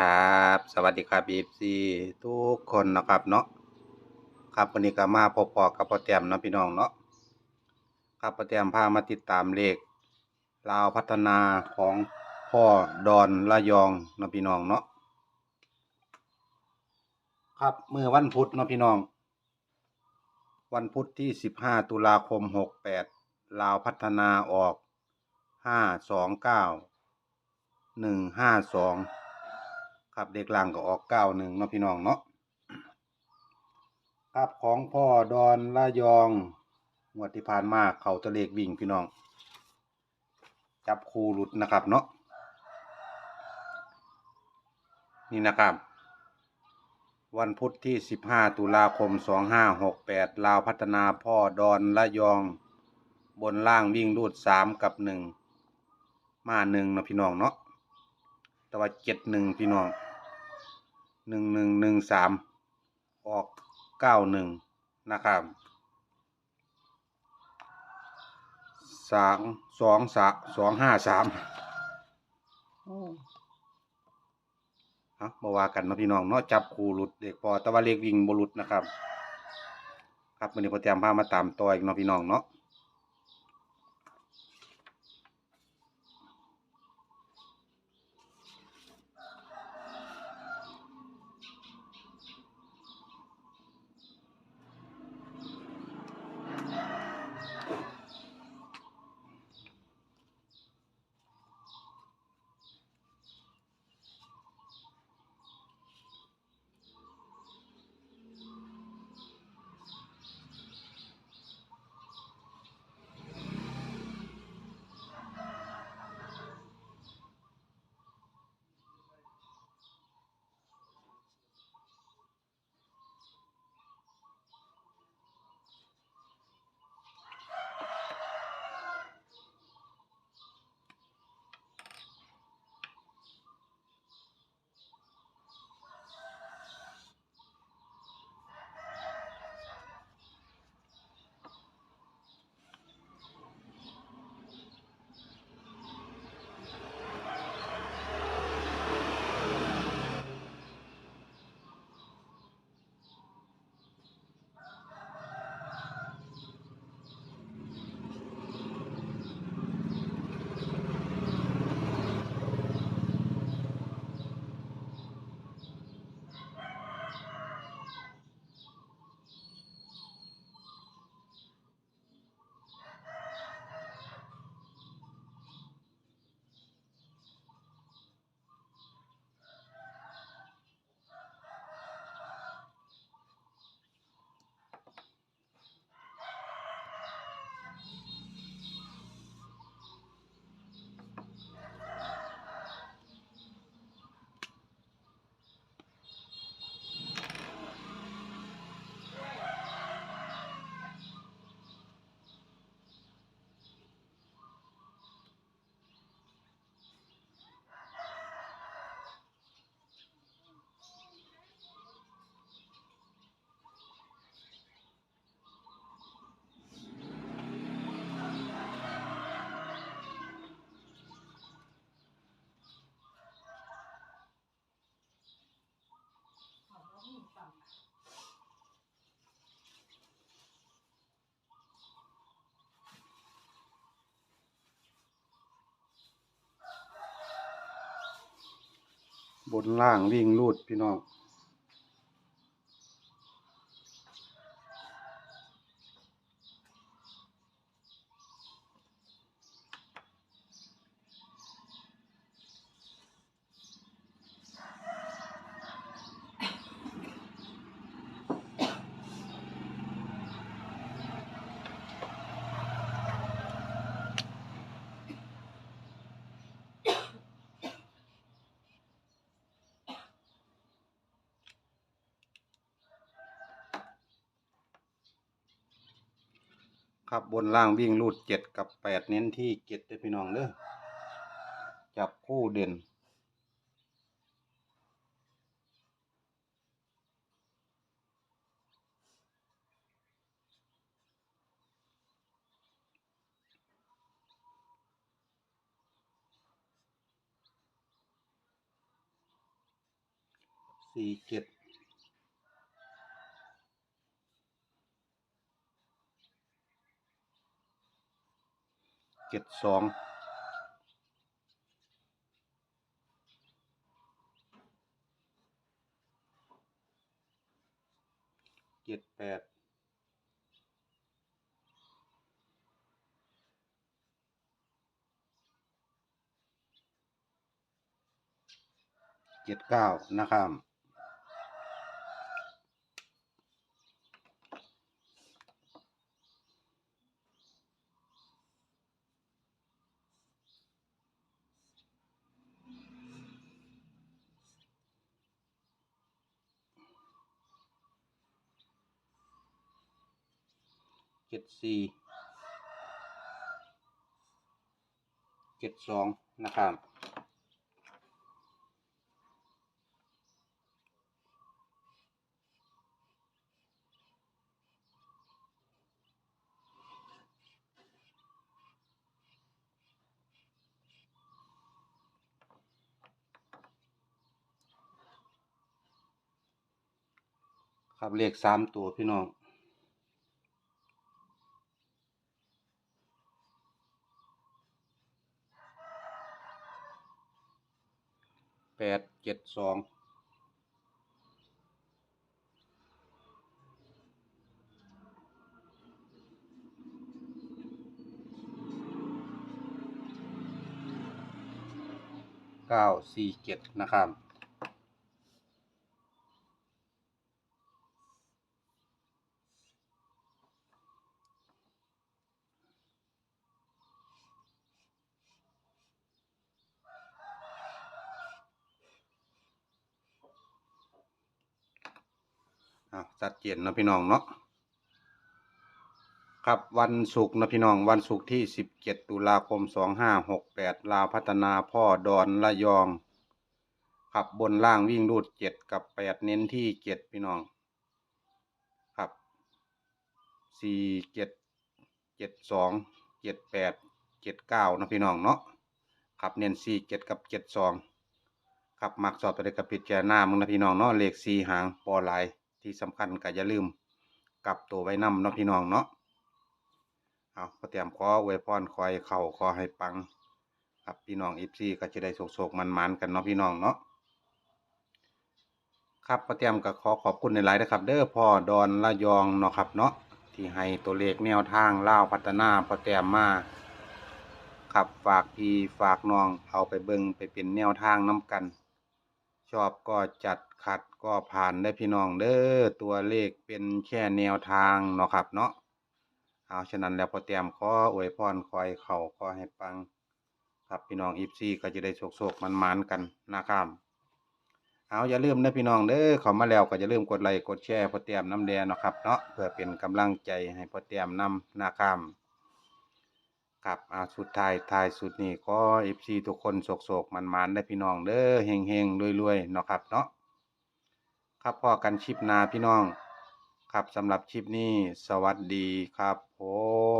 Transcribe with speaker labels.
Speaker 1: ครับ สวัสดีครับบีฟซีทุกคนนะครับเนาะครับวันนี้ก็มาพบปอกับพ่อแต้มเนาะพี่น้องเนาะครับพ่อแต้มพามาติดตามเลขลาวพัฒนาของพ่อดอนละยองเนาะพี่น้องเนาะครับเมื่อวันพุธเนาะพี่น้อง วันพุธที่สิบห้าตุลาคมหกแปดลาวพัฒนาออกห้าสองเก้าหนึ่งห้าสอง ครับเด็กล่างก็ออกเก้าหนึ่งเนาะพี่น้องเนาะครับของพ่อดอนละยองงวดที่ผ่านมาเขาตะเลกวิ่งพี่น้อง จับคูหลุดนะครับเนาะนี่นะครับ วันพุธที่ 15 ตุลาคม 2568 ลาวพัฒนาพ่อดอนละยอง บนล่างวิ่งรูด 3 กับ 1 มา1นะพี่น้องเนาะแต่ว่า 71 พี่น้อง 1113ออก91นะครับสามสองสามสองห้าสามฮะมาว่ากันเนาะพี่น้องเนาะจับคู่หลุดเด็กพอแต่ว่าเลขวิ่งบหลุดนะครับ ครับวันนี้พอเตรียมพามาตามต่ออีกเนาะพี่น้องเนาะ บนล่างวิ่งรูดพี่น้อง ครับบนล่างวิ่งรูดเจ็ดกับแปดเน้นที่เจ็ดเด้พี่น้องเด้อจับคู่เด่น สี่เจ็ด เจ็ดสองเจ็ดแปดเจ็ดเก้านะครับ เจ็ดสี่เจ็ดสองนะครับครับเลขสามตัวพี่น้อง แปด เจ็ดสองเก้าสี่เจ็ดนะครับ อะชัดเจนเนะพี่น้องเนาะครับวันศุกร์นะพี่น้องวันศุกร์ที่สิบเจ็ดตุลาคมสองห้าหกแปดลาพัฒนาพ่อดอนละยอง ขับบนล่างวิ่งรูดเจ็ดกับแปดเน้นที่เจ็ดพี่น้อง ครับสี่เจ็ดเจ็ดสองเจ็ดแปดเจ็ดเก้านะพี่น้องเนาะครับเน้นสี่เจ็ดกับเจ็ดสองครับมักสอบตัวเด็กกับพิจารณามึงนะพี่น้องเนาะเลขสี่หางปอลาย ที่สำคัญก็อย่าลืมกลับตัวไว้นำเนาะพี่น้องเนาะเอาก็เตรียมขออวยพรคอยเข่าขอให้ปัง ครับพี่น้องอีซีก็จะได้โศกๆมันๆกันเนาะพี่น้องเนาะครับประเตรียมก็ขอขอบคุณในหลายนะครับ เด้อพ่อดอนละยองเนาะครับเนาะที่ให้ตัวเลขแนวทางเล่าพัฒนาพอแต้มมาครับฝากพี่ฝากน้องเอาไปเบิ่งไปเป็นแนวทางน้กัน ชอบก็จัดขัด ก็ผ่านได้พี่น้องเด้อตัวเลขเป็นแค่แนวทางเนาะครับเนาะเอาฉะนั้นแล้วพอแต้มขออวยพรคอยเข่าขอให้ปัง ครับพี่น้องอีฟซีก็จะได้โศกๆมันๆกันนะครับเอาอย่าลืมนะพี่น้องเด้อเข้ามาแล้วก็อย่าลืมกดไลค์กดแชร์พอเตรียมน้ำแดงเนาะครับเนาะเพื่อเป็นกำลังใจให้พอเตรียมนำนะครับครับอาสุดท้ายท้ายสุดนี้ก็เอฟซีทุกคนโศกๆมันๆได้พี่น้องเด้อเฮงเฮงๆรวยๆเนาะครับเนาะ ครับพ่อกันชิปนาพี่น้อง ครับสำหรับชิปนี้ สวัสดีครับผม